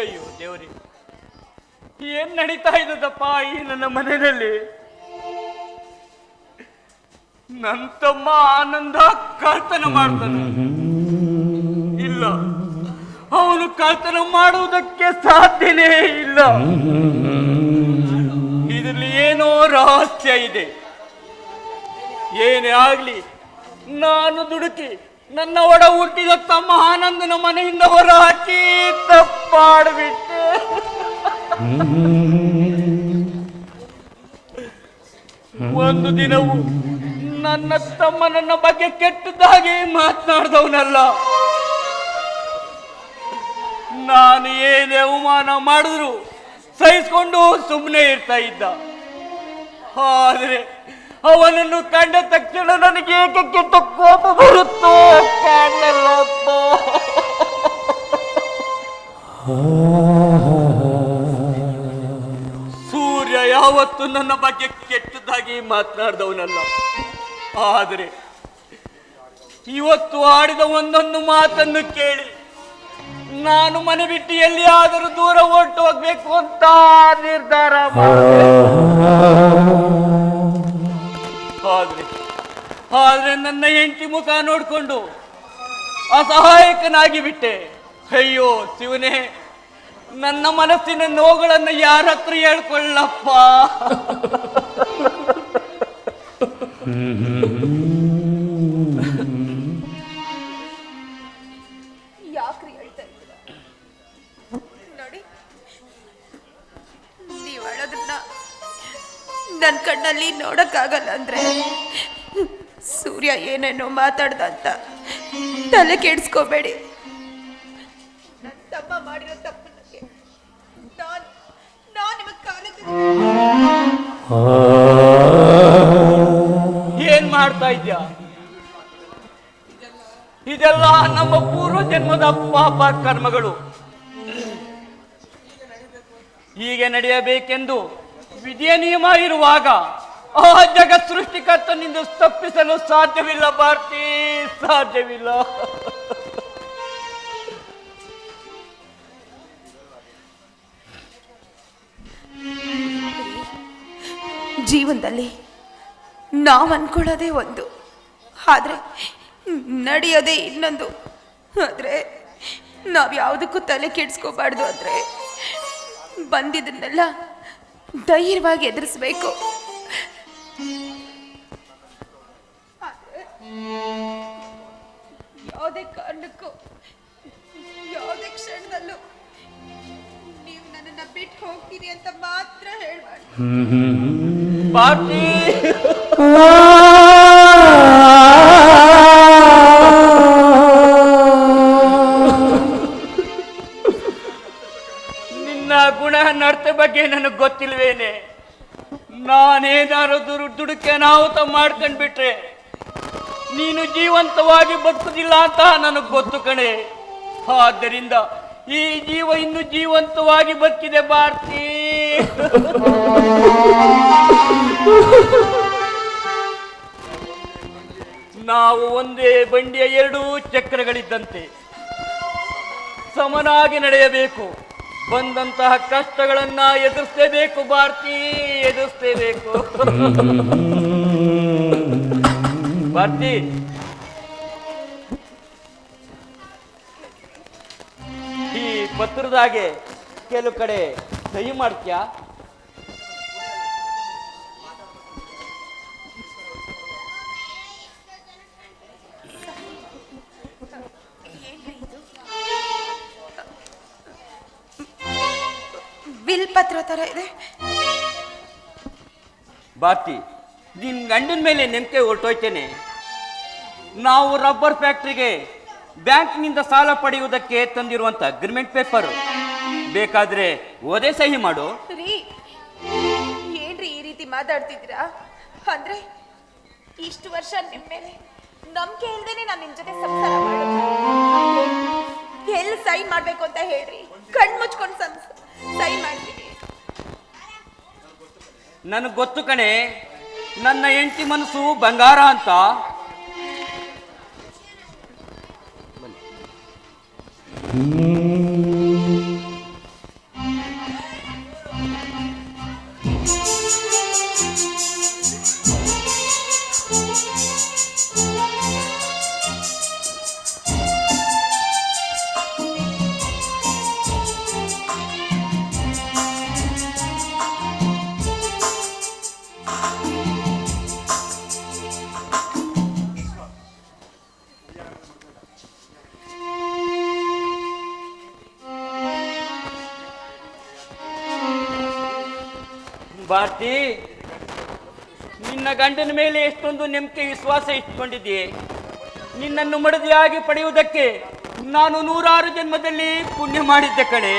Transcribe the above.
ಅಯ್ಯೋ ದೇವರೇ, ಏನ್ ನಡೀತಾ ಇದ್ದಪ್ಪ ಈ ನನ್ನ ಮನೆಯಲ್ಲಿ? ನನ್ನ ತಮ್ಮ ಆನಂದ ಕರ್ತನ ಮಾಡ್ತಾನೆ. ಇಲ್ಲ, ಅವನು ಕರ್ತನ ಮಾಡುವುದಕ್ಕೆ ಸಾಧ್ಯನೇ ಇಲ್ಲ. ಇದರಲ್ಲಿ ಏನೋ ರಹಸ್ಯ ಇದೆ. ಏನೇ ಆಗ್ಲಿ, ನಾನು ದುಡುಕಿ ನನ್ನ ಒಡ ಹುಟ್ಟಿದ ತಮ್ಮ ಆನಂದನ ಮನೆಯಿಂದ ಹೊರ ಹಾಕಿ ತಪ್ಪಾಡ್ಬಿಟ್ಟೆ. ಒಂದು ದಿನವು ನನ್ನ ತಮ್ಮ ನನ್ನ ಬಗ್ಗೆ ಕೆಟ್ಟದಾಗಿ ಮಾತನಾಡ್ದವನಲ್ಲ. ನಾನು ಏನೇ ಅವಮಾನ ಮಾಡಿದ್ರು ಸಹಿಸ್ಕೊಂಡು ಸುಮ್ಮನೆ ಇರ್ತಾ ಇದ್ದ. ಆದ್ರೆ ಅವನನ್ನು ಕಂಡ ತಕ್ಷಣ ನನಗೆ ಏಕೆ ಕೆಟ್ಟ ಕೋಪ ಬರುತ್ತೋ? ಕಾಣಲ್ಲಪ್ಪ ಸೂರ್ಯ ಯಾವತ್ತು ನನ್ನ ಬಗ್ಗೆ ಕೆಟ್ಟದಾಗಿ ಮಾತನಾಡಿದವನಲ್ಲ. ಆದರೆ ಇವತ್ತು ಆಡಿದ ಒಂದೊಂದು ಮಾತನ್ನು ಕೇಳಿ ನಾನು ಮನೆ ಬಿಟ್ಟು ಎಲ್ಲಿಯಾದರೂ ದೂರ ಹೊರಟು ಹೋಗ್ಬೇಕು ಅಂತ ನಿರ್ಧಾರ ಮಾಡಿದೆ ಅಸಹಾಯಕನಾಗಿ ಬಿಟ್ಟೆ. ಅಯ್ಯೋ ಶಿವನೇ, ನನ್ನ ಮನಸ್ಸಿನ ನೋವುಗಳನ್ನು ಯಾರ ಹತ್ರ ಹೇಳ್ಕೊಳ್ಳಪ್ಪ? ಯಾಕ್ರಿ ನೋಡಿ, ನೀವು ಕಣ್ಣಲ್ಲಿ ನೋಡಕ್ಕಾಗಲ್ಲ ಅಂದ್ರೆ ಸೂರ್ಯ ಏನೇನೋ ಮಾತಾಡ್ದ ಅಂತ ತಲೆ ಕೆಡಿಸ್ಕೋಬೇಡಿ. ನನ್ನ ತಮ್ಮ ಮಾಡಿರೋ ನಾನು ನಾನು ನಿಮಗೆ ಕಾಲ ಏನ್ ಮಾಡ್ತಾ ಇದ್ಯಾ? ಇದೆಲ್ಲ ನಮ್ಮ ಪೂರ್ವ ಜನ್ಮದ ಪಾಪ ಕರ್ಮಗಳು. ಹೀಗೆ ನಡೆಯಬೇಕೆಂದು ವಿಧಿಯ ನಿಯಮ ಇರುವಾಗ ಆ ಜಗತ್ ಸೃಷ್ಟಿಕರ್ತನಿಂದ ತಪ್ಪಿಸಲು ಸಾಧ್ಯವಿಲ್ಲ ಭಾರತಿ ಸಾಧ್ಯವಿಲ್ಲ. ಜೀವನದಲ್ಲಿ ನಾವು ಅನ್ಕೊಳ್ಳೋದೇ ಒಂದು. ಆದರೆ ನಡೆಯೋದೇ ಇನ್ನೊಂದು. ಆದರೆ ನಾವು ಯಾವುದಕ್ಕೂ ತಲೆ ಕೆಡಿಸ್ಕೋಬಾರ್ದು ಅಂದರೆ ಬಂದಿದ್ದನ್ನೆಲ್ಲ ಧೈರ್ಯವಾಗಿ ಎದುರಿಸ್ಬೇಕು. ಯಾವುದೇ ಕಾರಣಕ್ಕೂ, ಯಾವುದೇ ಕ್ಷಣದಲ್ಲೂ ನೀವು ನನ್ನನ್ನು ಬಿಟ್ಟು ಹೋಗ್ತೀನಿ ಅಂತ ಮಾತ್ರ ಹೇಳ್ಬಾರ್ದು. ಬಗ್ಗೆ ನನಗೆ ಗೊತ್ತಿಲ್ವೇನೆ? ನಾನೇನಾದ್ರು ದುಡುಕೆ ನಾವು ತ ಬಿಟ್ರೆ ನೀನು ಜೀವಂತವಾಗಿ ಬದುಕುದಿಲ್ಲ ಅಂತ ನನಗೆ ಗೊತ್ತು ಕಣೆ. ಆದ್ದರಿಂದ ಈ ಜೀವ ಇನ್ನು ಜೀವಂತವಾಗಿ ಬದುಕಿದೆ ಭಾರತಿ. ನಾವು ಒಂದೇ ಬಂಡಿಯ ಎರಡೂ ಚಕ್ರಗಳಿದ್ದಂತೆ ಸಮನಾಗಿ ನಡೆಯಬೇಕು. ಬಂದಂತಹ ಕಷ್ಟಗಳನ್ನ ಎದುರಿಸಲೇಬೇಕು ಭಾರತಿ, ಎದುರಿಸಲೇಬೇಕು. ಭಾರತಿ ಈ ಪತ್ರದಾಗೆ ಕೆಲವು ಕಡೆ ಸಹಿ ಮಾಡ್ತೀಯಾ? ಬಿಲ್ ಪತ್ರ ಥರ ಇದೆ. ಭಾರತಿ ನಿನ್ ಗಂಡನ ಮೇಲೆ ನೆನಕೆ ಹೊರಟೋಯ್ತೇನೆ. ನಾವು ರಬ್ಬರ್ ಫ್ಯಾಕ್ಟ್ರಿಗೆ ಬ್ಯಾಂಕ್ನಿಂದ ಸಾಲ ಪಡೆಯುವುದಕ್ಕೆ ತಂದಿರುವಂತ ಅಗ್ರಿಮೆಂಟ್ ಪೇಪರ್ ಬೇಕಾದ್ರೆ ಓದೇ ಸಹಿ ಮಾಡು. ರೀ ಏನ್ರಿ ಈ ರೀತಿ ಮಾತಾಡ್ತಿದ್ದೀರಾ? ಅಂದ್ರೆ ಇಷ್ಟು ವರ್ಷ ನಿಮ್ಮ ಮೇಲೆ ನಂಬಿಕೆ ಇಲ್ದೇನೆ ನಾನು ನಿಮ್ ಜೊತೆ ಸಂಸಾರ ಮಾಡೋದು. ಎಲ್ಲಿ ಸೈನ್ ಮಾಡ್ಬೇಕು ಅಂತ ಹೇಳ್ರಿ. ಕಣ್ಣು ಮುಚ್ಕೊಂಡು ಸೈನ್ ಮಾಡ್ತೀನಿ. ನನಗೆ ಗೊತ್ತು ಕಣೆ ನನ್ನ ಹೆಂಡತಿ ಮನಸ್ಸು ಬಂಗಾರ ಅಂತ. ಭಾರತಿ, ನಿನ್ನ ಗಂಡನ ಮೇಲೆ ಎಷ್ಟೊಂದು ನಂಬಿಕೆ, ವಿಶ್ವಾಸ ಇಟ್ಕೊಂಡಿದ್ದೀಯೆ ನಿನ್ನನ್ನು ಮಡದಿಯಾಗಿ ಪಡೆಯುವುದಕ್ಕೆ ನಾನು ನೂರಾರು ಜನ್ಮದಲ್ಲಿ ಪುಣ್ಯ ಮಾಡಿದ್ದೆ ಕಣೆ.